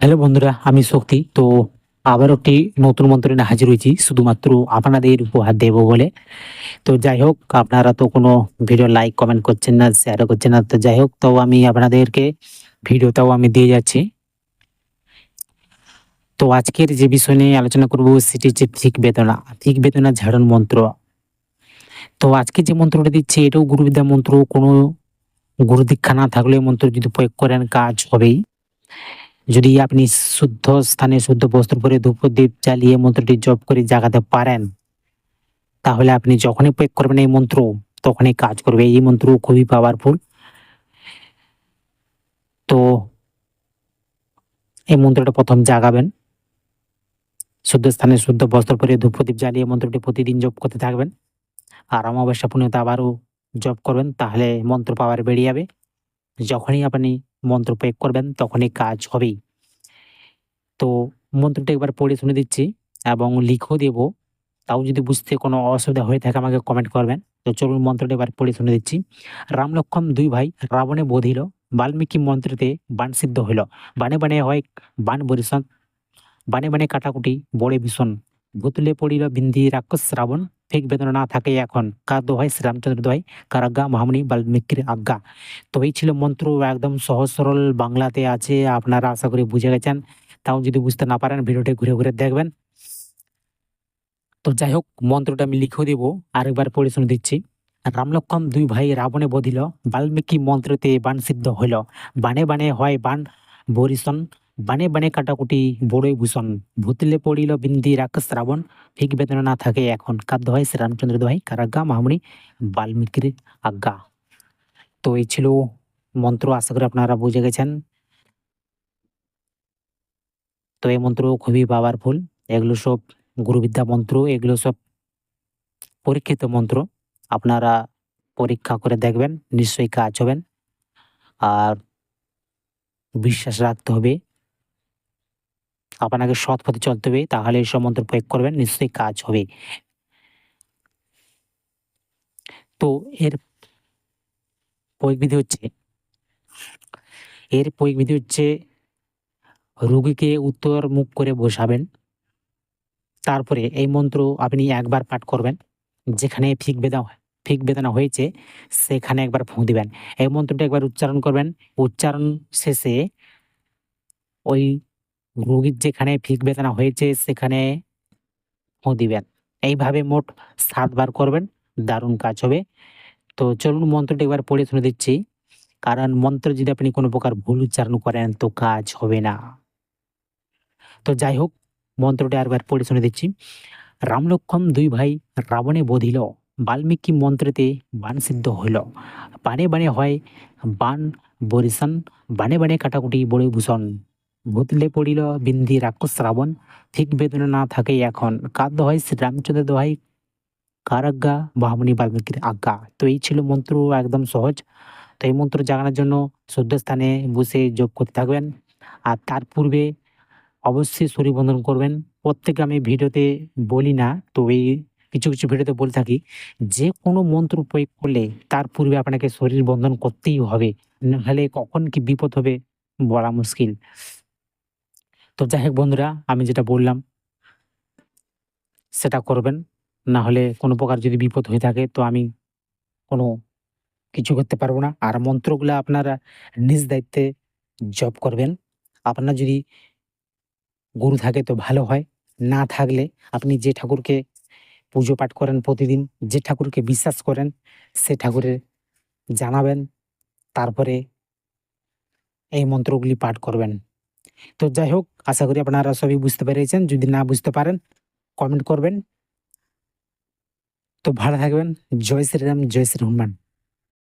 Hello বন্ধুরা, আমি শক্তি। তো আবার একটি নতুন মন্ত্র নিয়ে হাজির হয়েছি, শুধুমাত্র আপনাদের উপহার দেব বলে। তো যাই হোক, আপনারা তো কোনো ভিডিও লাইক কমেন্ট করছেন না শেয়ারও করছেন না, তো যাই হোক তো আমি আপনাদেরকে ভিডিওটাও আমি দিয়ে যাচ্ছি। তো আজকের যে বিষয় নিয়ে আলোচনা করব, সেটি হচ্ছে ঠিক বেদনা ঠিক বেদনা ঝাড়ন মন্ত্র। তো আজকে যে মন্ত্রটা দিচ্ছে, এটাও গুরুবিদ্যা মন্ত্র, কোনো গুরুদীক্ষা না থাকলে মন্ত্র যদি প্রয়োগ করেন, কাজ হবেই। যদি আপনি শুদ্ধ স্থানে শুদ্ধ বস্ত্র পরে ধূপদীপ জ্বালিয়ে মন্ত্রটি জপ করে জাগাতে পারেন, তাহলে আপনি যখনই প্রয়োগ করবেন এই মন্ত্র, তখনই কাজ করবে। এই মন্ত্র খুবই পাওয়ারফুল তো এই মন্ত্রটা প্রথম জাগাবেন। শুদ্ধ স্থানে শুদ্ধ বস্ত্র পরে ধূপদীপ জ্বালিয়ে মন্ত্রটি প্রতিদিন জপ করতে থাকবেন। আর অমাবস্যা পুণ্যতে আবারও জপ করবেন, তাহলে মন্ত্র পাওয়ার বেড়ে যাবে। যখনই আপনি মন্ত্র প্রয়োগ করবেন, তখনই কাজ হবে তো মন্ত্রটা একবার পড়ে শুনে দিচ্ছি এবং লিখেও দেব। তাও যদি বুঝতে কোনো অসুবিধা হয়ে থাকে আমাকে কমেন্ট করবেন। তো চলুন মন্ত্রটা এবার পড়ে শুনে দিচ্ছি। রাম লক্ষণ দুই ভাই রাবণে বধিল, বাল্মীকি মন্ত্রতে বান সিদ্ধ হইল। বানে বানে হয় বান বরিশন বানে বানে কাটাকুটি, বড়ে ভীষণ। ভূতলে পড়িল বিন্দি রাক্ষস রাবণ ফেক বেদনা না থাকে এখন। কার দোহাই? শ্রীরামচন্দ্র দোহাই। কারাজ্ঞা মহামণি বাল্মীকির আজ্ঞা। তো এই ছিল মন্ত্র একদম সহজ সরল, বাংলাতে আছে, আপনারা আশা করি বুঝে গেছেন। তাও যদি বুঝতে না পারেন, ভিডিওটি ঘুরে ঘুরে দেখবেন। তো যাই হোক, মন্ত্রটা আমি লিখেও দেব, আরেকবার পড়ে শুনে দিচ্ছি। রামলক্ষণ দুই ভাই রাবণে বধিল, বাল্মীকি মন্ত্রতে বান সিদ্ধ হইল। বানে বানে হয় বান বরিশন বানে বানে কাটাকুটি, বড়ই ভূষণ। ভূতলে পড়িল বিন্দি রাক্ষস শ্রাবণ ঠিক বেদনা না থাকে এখন। কাদ্য হয় শ্রীরামচন্দ্র দোহাই, কারাজ্ঞা মহামণি বাল্মীকির আজ্ঞা। তো এই ছিল মন্ত্র, আশা করি আপনারা বুঝে গেছেন। তো এই মন্ত্র খুবই পাওয়ারফুল এগুলো সব গুরুবিদ্যা মন্ত্র, এগুলো সব পরীক্ষিত মন্ত্র। আপনারা পরীক্ষা করে দেখবেন, নিশ্চয়ই কাজ হবেন। আর বিশ্বাস রাখতে হবে। আপনাকে সৎ পথে চলতে হবে, তাহলে এই সব মন্ত্র প্রয়োগ করবেন, নিশ্চয়ই কাজ হবে। তো এর প্রয়োগ বিধি হচ্ছে, এর প্রয়োগ বিধি হচ্ছে রোগীকে উত্তর মুখ করে বসাবেন, তারপরে এই মন্ত্র আপনি একবার পাঠ করবেন, যেখানে ফিক বেদনা ফিক বেদনা হয়েছে, সেখানে একবার ফুঁ দিবেন। এই মন্ত্রটা একবার উচ্চারণ করবেন, উচ্চারণ শেষে ওই রোগীর যেখানে ফিক বেদনা হয়েছে, সেখানে ফুঁ দিবেন। এইভাবে মোট সাতবার করবেন, দারুণ কাজ হবে। তো চলুন মন্ত্রটা একবার পড়ে শুনে দিচ্ছি। কারণ মন্ত্র যদি আপনি কোনো প্রকার ভুল উচ্চারণ করেন, তো কাজ হবে না। তো যাই হোক, মন্ত্রটা আরেকবার পড়ে শুনে দিচ্ছি। রামলক্ষণ দুই ভাই রাবণে বধিল, বাল্মীকি মন্ত্রেতে বান সিদ্ধ হইল। বানে বানে হয় বান বরিশন বানে বানে কাটাকুটি বড়ই ভূষণ। ভূতলে পড়িল বিন্ধি রাক্ষস রাবণ। ঠিক বেদনা না থাকে এখন কাদ্য হয় শ্রীরামচন্দ্র দোহাই কারাজ্ঞা মহামণি বাল্মীকির আজ্ঞা। তো এই ছিল মন্ত্র, একদম সহজ। তো এই মন্ত্র জাগানোর জন্য শুদ্ধ স্থানে বসে যোগ করতে থাকবেন। আর তার পূর্বে অবশ্যই শরীর বন্ধন করবেন। প্রত্যেকে আমি ভিডিওতে বলি না, তো এই কিছু কিছু ভিডিওতে বলে থাকি, যে কোনো মন্ত্র প্রয়োগ করলে তার পূর্বে আপনাকে শরীর বন্ধন করতেই হবে। নাহলে কখন কি বিপদ হবে বলা মুশকিল। তো যাই হোক বন্ধুরা, আমি যেটা বললাম, সেটা করবেন। না হলে কোনো প্রকার যদি বিপদ হয়ে থাকে, তো আমি কোনো কিছু করতে পারব না। আর মন্ত্রগুলো আপনারা নিজ দায়িত্বে জপ করবেন। আপনার যদি গুরু থাকে তো ভালো হয়। না থাকলে আপনি যে ঠাকুরকে পুজো পাঠ করেন প্রতিদিন, যে ঠাকুরকে বিশ্বাস করেন, সে ঠাকুরের জানাবেন। তারপরে এই মন্ত্রগুলি পাঠ করবেন। তো যাই হোক, আশা করি আপনারা সবই বুঝতে পেরেছেন। যদি না বুঝতে পারেন কমেন্ট করবেন। তো ভালো থাকবেন। জয় শ্রীরাম, জয় শ্রী হনুমান।